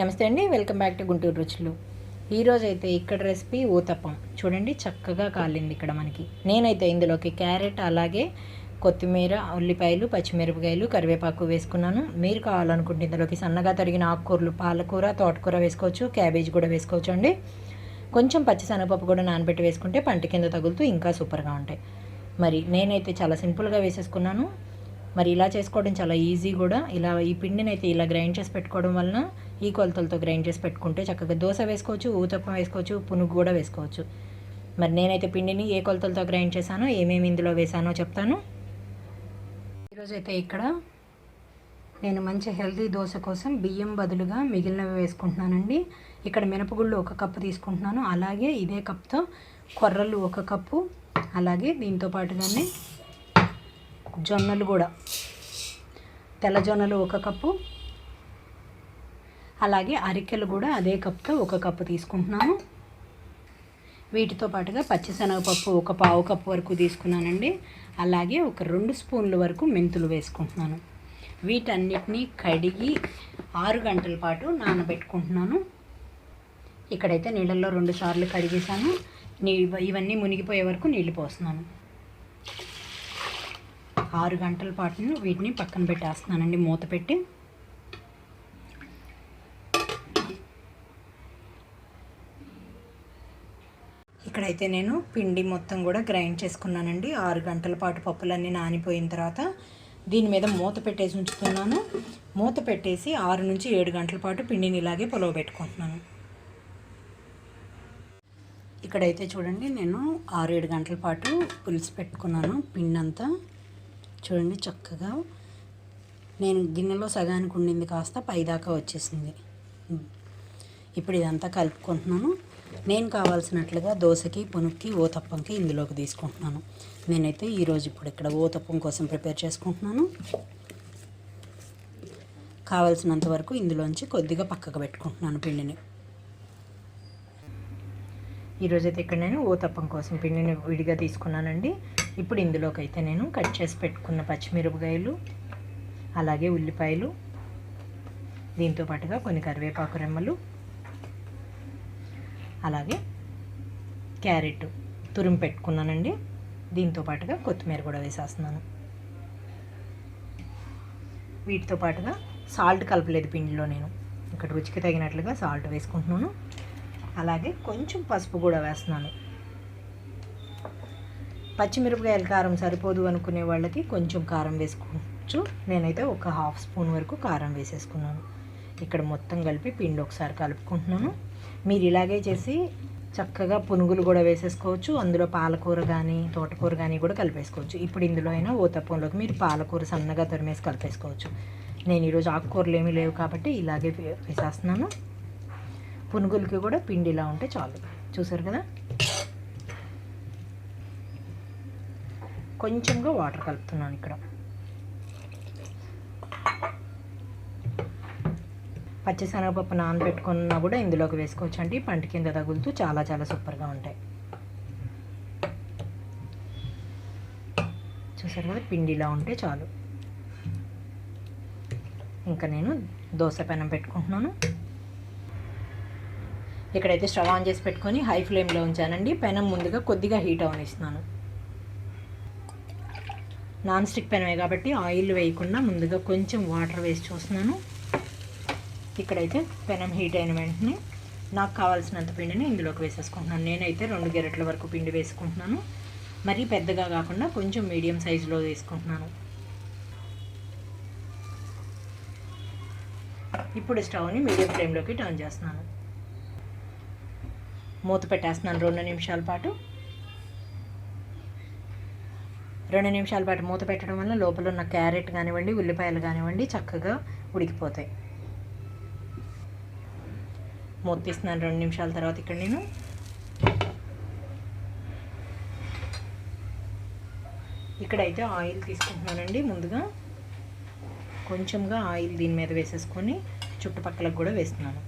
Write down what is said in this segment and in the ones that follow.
నమస్తే అండి welcome back to Guntur రుచులు. ఈరోజు అయితే ఇక్కడ రెసిపీ ఊతప్పం. చూడండి చక్కగా కాలింది ఇక్కడ మనకి. నేనైతే ఇందులోకి క్యారెట్ అలాగే కొత్తిమీర ఉల్లిపాయలు పచ్చిమిరపకాయలు కరివేపాకు వేసుకున్నాను. మీరు కావాలనుకుంటే ఇందులోకి సన్నగా తరిగిన ఆకుకూరలు పాలకూర తోటకూర వేసుకోవచ్చు క్యాబేజ్ కూడా వేసుకోవచ్చు అండి. కొంచెం పచ్చిశనగపప్పు కూడా నానబెట్టి వేసుకుంటే పంట కింద తగులుతూ ఇంకా సూపర్గా ఉంటాయి. మరి నేనైతే చాలా సింపుల్గా వేసేసుకున్నాను. మరి ఇలా చేసుకోవడం చాలా ఈజీ కూడా. ఇలా ఈ పిండిని అయితే ఇలా గ్రైండ్ చేసి పెట్టుకోవడం వలన ఈ కొలతలతో గ్రైండ్ చేసి పెట్టుకుంటే చక్కగా దోశ వేసుకోవచ్చు ఊతప్పం వేసుకోవచ్చు పునుగు కూడా వేసుకోవచ్చు. మరి నేనైతే పిండిని ఏ కొలతలతో గ్రైండ్ చేశానో ఏమేమి ఇందులో వేసానో చెప్తాను. ఈరోజు అయితే ఇక్కడ నేను మంచి హెల్తీ దోశ కోసం బియ్యం బదులుగా మిగిలినవి వేసుకుంటున్నానండి. ఇక్కడ మినపగుళ్ళు ఒక కప్పు తీసుకుంటున్నాను. అలాగే ఇదే కప్తో కొర్రలు ఒక కప్పు అలాగే దీంతో పాటుగానే జొన్నలు కూడా. తెల్ల జొన్నలు ఒక కప్పు. అలాగే అరికెలు కూడా అదే కప్తో ఒక కప్పు తీసుకుంటున్నాను వీటితో పాటుగా పచ్చిశనగపప్పు ఒక పావు కప్పు వరకు తీసుకున్నానండి. అలాగే ఒక రెండు స్పూన్ల వరకు మెంతులు వేసుకుంటున్నాను. వీటన్నిటినీ కడిగి ఆరు గంటల పాటు నానబెట్టుకుంటున్నాను. ఇక్కడైతే నీళ్ళల్లో రెండు సార్లు కడిగేసాను నీ ఇవన్నీ మునిగిపోయే వరకు నీళ్ళు పోస్తున్నాను. ఆరు గంటల పాటు వీటిని పక్కన పెట్టేస్తున్నానండి మూత పెట్టి. ఇక్కడైతే నేను పిండి మొత్తం కూడా గ్రైండ్ చేసుకున్నానండి. ఆరు గంటల పాటు పప్పులన్నీ నానిపోయిన తర్వాత దీని మీద మూత పెట్టేసి ఉంచుతున్నాను. మూత పెట్టేసి ఆరు నుంచి ఏడు గంటల పాటు పిండిని ఇలాగే పొలవ పెట్టుకుంటున్నాను. ఇక్కడైతే చూడండి నేను ఆరు ఏడు గంటల పాటు పులుసు పెట్టుకున్నాను పిండి అంతా చూడండి చక్కగా. నేను గిన్నెలో సగానికి ఉండింది కాస్త పైదాకా వచ్చేసింది. ఇప్పుడు ఇదంతా కలుపుకుంటున్నాను. నేను కావాల్సినట్లుగా దోశకి పునుక్కి ఓతప్పంకి ఇందులోకి తీసుకుంటున్నాను. నేనైతే ఈరోజు ఇప్పుడు ఇక్కడ ఓతప్పం కోసం ప్రిపేర్ చేసుకుంటున్నాను. కావాల్సినంత వరకు ఇందులోంచి కొద్దిగా పక్కకు పెట్టుకుంటున్నాను పిండిని. ఈరోజు అయితే ఇక్కడ నేను ఓతప్పం కోసం పిండిని విడిగా తీసుకున్నానండి. ఇప్పుడు ఇందులోకి అయితే నేను కట్ చేసి పెట్టుకున్న పచ్చిమిరపకాయలు అలాగే ఉల్లిపాయలు దీంతో పాటుగా కొన్ని కరివేపాకు రెమ్మలు అలాగే క్యారెట్ తురిమి పెట్టుకున్నానండి. దీంతో పాటుగా కొత్తిమీర కూడా వేసేస్తున్నాను. వీటితో పాటుగా సాల్ట్ కలపలేదు పిండిలో నేను. ఇక్కడ రుచికి తగినట్లుగా సాల్ట్ వేసుకుంటున్నాను. అలాగే కొంచెం పసుపు కూడా వేస్తున్నాను. పచ్చిమిరపకాయల కారం సరిపోదు అనుకునే వాళ్ళకి కొంచెం కారం వేసుకోవచ్చు. నేనైతే ఒక హాఫ్ స్పూన్ వరకు కారం వేసేసుకున్నాను. ఇక్కడ మొత్తం కలిపి పిండి ఒకసారి కలుపుకుంటున్నాను. మీరు ఇలాగే చేసి చక్కగా పునుగులు కూడా వేసేసుకోవచ్చు. అందులో పాలకూర కానీ తోటకూర కానీ కూడా కలిపేసుకోవచ్చు. ఇప్పుడు ఇందులో అయినా ఓతప్పంలోకి మీరు పాలకూర సన్నగా తరిమేసి కలిపేసుకోవచ్చు. నేను ఈరోజు ఆకుకూరలు ఏమీ లేవు కాబట్టి ఇలాగే వేసేస్తున్నాను. పునుగులకి కూడా పిండి ఇలా ఉంటే చాలు. చూసారు కదా? కొంచెంగా వాటర్ కలుపుతున్నాను ఇక్కడ. పచ్చిశనగపప్పు నానబెట్టుకున్నా కూడా ఇందులోకి వేసుకోవచ్చు అండి పంట కింద తగులుతూ చాలా చాలా సూపర్గా ఉంటాయి. చూసారు కదా? పిండిలా ఉంటే చాలు. ఇంకా నేను దోశ పెనం పెట్టుకుంటున్నాను. ఇక్కడైతే స్టవ్ ఆన్ చేసి పెట్టుకొని హై ఫ్లేమ్లో ఉంచానండి. పెనం ముందుగా కొద్దిగా హీట్ అవనిస్తున్నాను. నాన్ స్టిక్ పెనమే కాబట్టి ఆయిల్ వేయకుండా ముందుగా కొంచెం వాటర్ వేసి చూస్తున్నాను. ఇక్కడైతే పెనం హీట్ అయిన వెంటనే నాకు కావాల్సినంత పిండిని ఇందులోకి వేసేసుకుంటున్నాను. నేనైతే రెండు గెరెట్ల వరకు పిండి వేసుకుంటున్నాను. మరీ పెద్దగా కాకుండా కొంచెం మీడియం సైజులో వేసుకుంటున్నాను ఇప్పుడు స్టవ్ని మీడియం ఫ్లేమ్లోకి టర్న్ చేస్తున్నాను. మూత పెట్టేస్తున్నాను రెండు నిమిషాల పాటు. రెండు నిమిషాల పాటు మూత పెట్టడం వల్ల లోపల ఉన్న క్యారెట్ కానివ్వండి ఉల్లిపాయలు కానివ్వండి చక్కగా ఉడికిపోతాయి. మూత తీస్తున్నాను రెండు నిమిషాల తర్వాత ఇక్కడ నేను. ఇక్కడైతే ఆయిల్ తీసుకుంటున్నానండి ముందుగా. కొంచెంగా ఆయిల్ దీని మీద వేసేసుకొని చుట్టుపక్కలకు కూడా వేస్తున్నాను.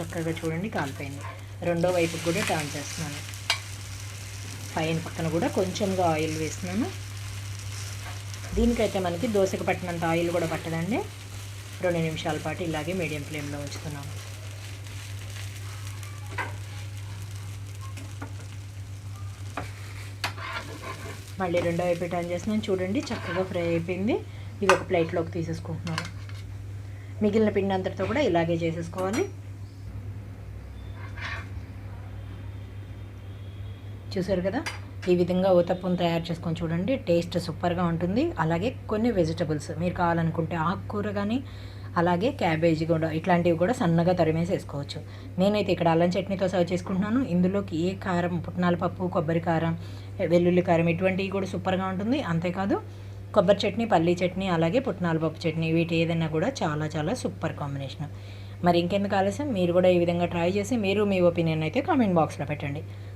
చక్కగా చూడండి కాలిపోయింది. రెండో వైపుకి కూడా టర్న్ చేస్తున్నాను. పైన పక్కన కూడా కొంచెంగా ఆయిల్ వేస్తున్నాను. దీనికైతే మనకి దోశకు పట్టినంత ఆయిల్ కూడా పట్టదండి. రెండు నిమిషాల పాటు ఇలాగే మీడియం ఫ్లేమ్లో ఉంచుతున్నాము మళ్ళీ రెండో వైపు టర్న్ చేస్తున్నాను. చూడండి చక్కగా ఫ్రై అయిపోయింది. ఇది ఒక ప్లేట్లోకి తీసేసుకుంటున్నాను. మిగిలిన పిండి అంతటితో కూడా ఇలాగే చేసేసుకోవాలి. చూసారు కదా? ఈ విధంగా ఊతప్పం తయారు చేసుకొని చూడండి. టేస్ట్ సూపర్గా ఉంటుంది. అలాగే కొన్ని వెజిటబుల్స్ మీరు కావాలనుకుంటే ఆకుకూర కానీ అలాగే క్యాబేజీ కూడా ఇట్లాంటివి కూడా సన్నగా తరిమేసి వేసుకోవచ్చు నేనైతే ఇక్కడ అల్లం చట్నీతో సర్వ్ చేసుకుంటున్నాను. ఇందులోకి ఏ కారం పుట్నాల పప్పు కొబ్బరి కారం వెల్లుల్లి కారం ఇటువంటివి కూడా సూపర్గా ఉంటుంది. అంతేకాదు కొబ్బరి చట్నీ పల్లీ చట్నీ అలాగే పుట్నాల పప్పు చట్నీ వీటి ఏదైనా కూడా చాలా చాలా సూపర్ కాంబినేషన్. మరి ఇంకెందుకు ఆలస్యం? మీరు కూడా ఈ విధంగా ట్రై చేసి మీరు మీ ఒపీనియన్ అయితే కామెంట్ బాక్స్లో పెట్టండి.